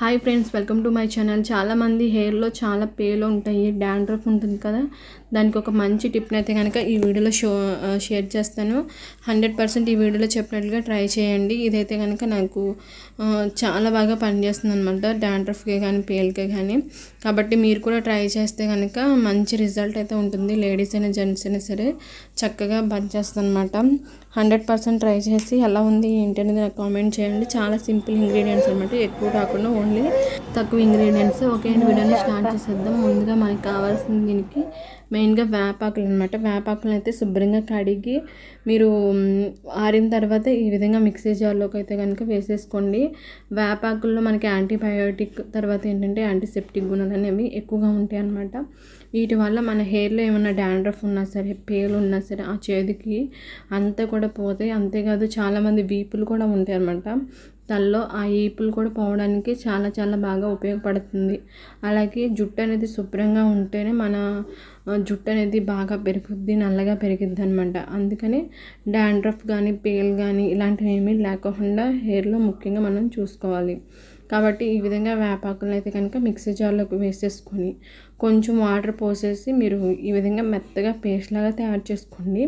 Hi friends welcome to my channel చాలామంది హెయిర్లో చాలా పేలు ఉంటాయి డాండ్రఫ్ ఉంటుంది కదా. దానికి ఒక మంచి టిప్ని అయితే కనుక ఈ వీడియోలో షో షేర్ చేస్తాను. హండ్రెడ్ పర్సెంట్ ఈ వీడియోలో చెప్పినట్లుగా ట్రై చేయండి. ఇదైతే కనుక నాకు చాలా బాగా పనిచేస్తుంది అనమాట డాండ్రఫ్కి కానీ పేల్కి కానీ కాబట్టి మీరు కూడా ట్రై చేస్తే కనుక మంచి రిజల్ట్ అయితే ఉంటుంది లేడీస్ అయినా జెంట్స్ అయినా సరే. చక్కగా పనిచేస్తుంది అనమాట హండ్రెడ్ పర్సెంట్ ట్రై చేసి ఎలా ఉంది ఏంటి అనేది నాకు కామెంట్ చేయండి. చాలా సింపుల్ ఇంగ్రీడియంట్స్ అనమాట ఎక్కువ కాకుండా ఓన్లీ తక్కువ ఇంగ్రీడియంట్స్. ఒకే వీడియోని స్టార్ట్ చేసేద్దాం. ముందుగా మనకి కావాల్సిన దీనికి మెయిన్గా వేపాకులు అనమాట వేపాకులను అయితే శుభ్రంగా కడిగి మీరు ఆరిన తర్వాత ఈ విధంగా మిక్సీ జార్లోకి అయితే కనుక వేసేసుకోండి. వేపాకుల్లో మనకి యాంటీబయోటిక్ తర్వాత ఏంటంటే యాంటీసెప్టిక్ గుణాలు అనేవి ఎక్కువగా ఉంటాయి అనమాట వీటి వల్ల మన హెయిర్లో ఏమైనా డాండ్రఫ్ ఉన్నా సరే పేలు ఉన్నా సరే ఆ చేతికి అంతా కూడా పోతాయి. అంతేకాదు చాలామంది వీపులు కూడా ఉంటాయి అనమాట తల్లో ఆ ఈపులు కూడా పోవడానికి చాలా చాలా బాగా ఉపయోగపడుతుంది. అలాగే జుట్టు అనేది శుభ్రంగా ఉంటేనే మన జుట్టు అనేది బాగా పెరుగుద్ది నల్లగా పెరిగిద్ది అనమాట అందుకని డాండ్రఫ్ కానీ పేల్ కానీ ఇలాంటివి ఏమీ లేకుండా హెయిర్లో ముఖ్యంగా మనం చూసుకోవాలి. కాబట్టి ఈ విధంగా వేపాకులను అయితే కనుక మిక్సీ జార్లోకి వేసేసుకొని కొంచెం వాటర్ పోసేసి మీరు ఈ విధంగా మెత్తగా పేస్ట్ లాగా తయారు చేసుకోండి.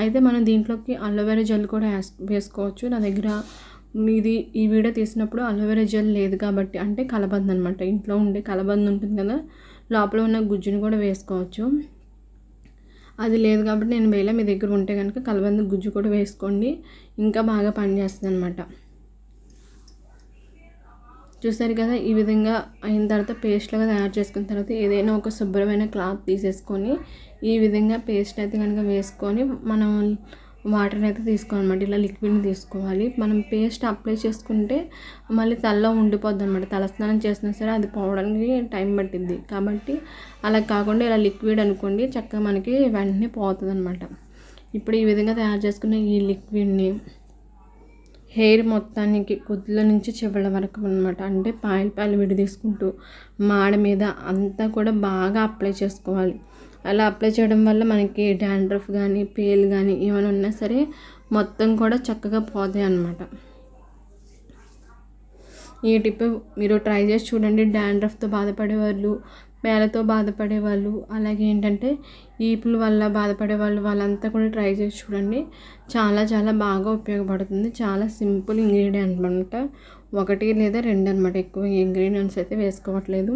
అయితే మనం దీంట్లోకి అలోవెరా జెల్ కూడా వేసుకోవచ్చు. నా దగ్గర ఇది ఈ వీడియో తీసినప్పుడు అలోవెరా జెల్ లేదు కాబట్టి అంటే కలబంద అనమాట ఇంట్లో ఉండే కలబంద ఉంటుంది కదా లోపల ఉన్న గుజ్జుని కూడా వేసుకోవచ్చు. అది లేదు కాబట్టి నేను వేళ మీ దగ్గర ఉంటే కనుక కలబంద గుజ్జు కూడా వేసుకోండి. ఇంకా బాగా పనిచేస్తుంది అనమాట చూసారు కదా ఈ విధంగా అయిన తర్వాత పేస్ట్లాగా తయారు చేసుకున్న తర్వాత ఏదైనా ఒక శుభ్రమైన క్లాత్ తీసేసుకొని ఈ విధంగా పేస్ట్ అయితే కనుక వేసుకొని మనం వాటర్ని అయితే తీసుకోవాలన్నమాట ఇలా లిక్విడ్ని తీసుకోవాలి. మనం పేస్ట్ అప్లై చేసుకుంటే మళ్ళీ తలలో ఉండిపోద్ది అనమాట తలస్నానం చేసినా సరే అది పోవడానికి టైం పట్టింది కాబట్టి అలా కాకుండా ఇలా లిక్విడ్ అనుకోండి చక్కగా మనకి వెంటనే పోతుంది అనమాట ఇప్పుడు ఈ విధంగా తయారు చేసుకున్న ఈ లిక్విడ్ని హెయిర్ మొత్తానికి కొద్దుల నుంచి చివరి వరకు అనమాట అంటే పాయలు పాయలు విడి తీసుకుంటూ మాడ మీద అంతా కూడా బాగా అప్లై చేసుకోవాలి. అలా అప్లై చేయడం వల్ల మనకి డాండ్రఫ్ కానీ పేలు కానీ ఏమైనా ఉన్నా సరే మొత్తం కూడా చక్కగా పోతాయి అన్నమాట. ఈ టిప్ మీరు ట్రై చేసి చూడండి డాండ్రఫ్తో బాధపడే వాళ్ళు మేలతో బాధపడే వాళ్ళు అలాగే ఏంటంటే ఈపుల వల్ల బాధపడే వాళ్ళు వాళ్ళంతా కూడా ట్రై చేసి చూడండి. చాలా చాలా బాగా ఉపయోగపడుతుంది. చాలా సింపుల్ ఇంగ్రీడియంట్ అనమాట ఒకటి లేదా రెండు అనమాట ఎక్కువ ఇంగ్రీడియంట్స్ అయితే వేసుకోవట్లేదు.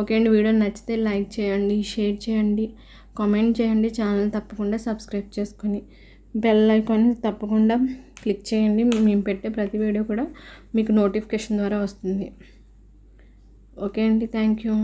ఓకే అండి వీడియో నచ్చితే లైక్ చేయండి షేర్ చేయండి కామెంట్ చేయండి ఛానల్ తప్పకుండా సబ్స్క్రైబ్ చేసుకొని బెల్ ఐకాన్ తప్పకుండా క్లిక్ చేయండి. మేము పెట్టే ప్రతి వీడియో కూడా మీకు నోటిఫికేషన్ ద్వారా వస్తుంది. ఓకే అండి థ్యాంక్ యూ.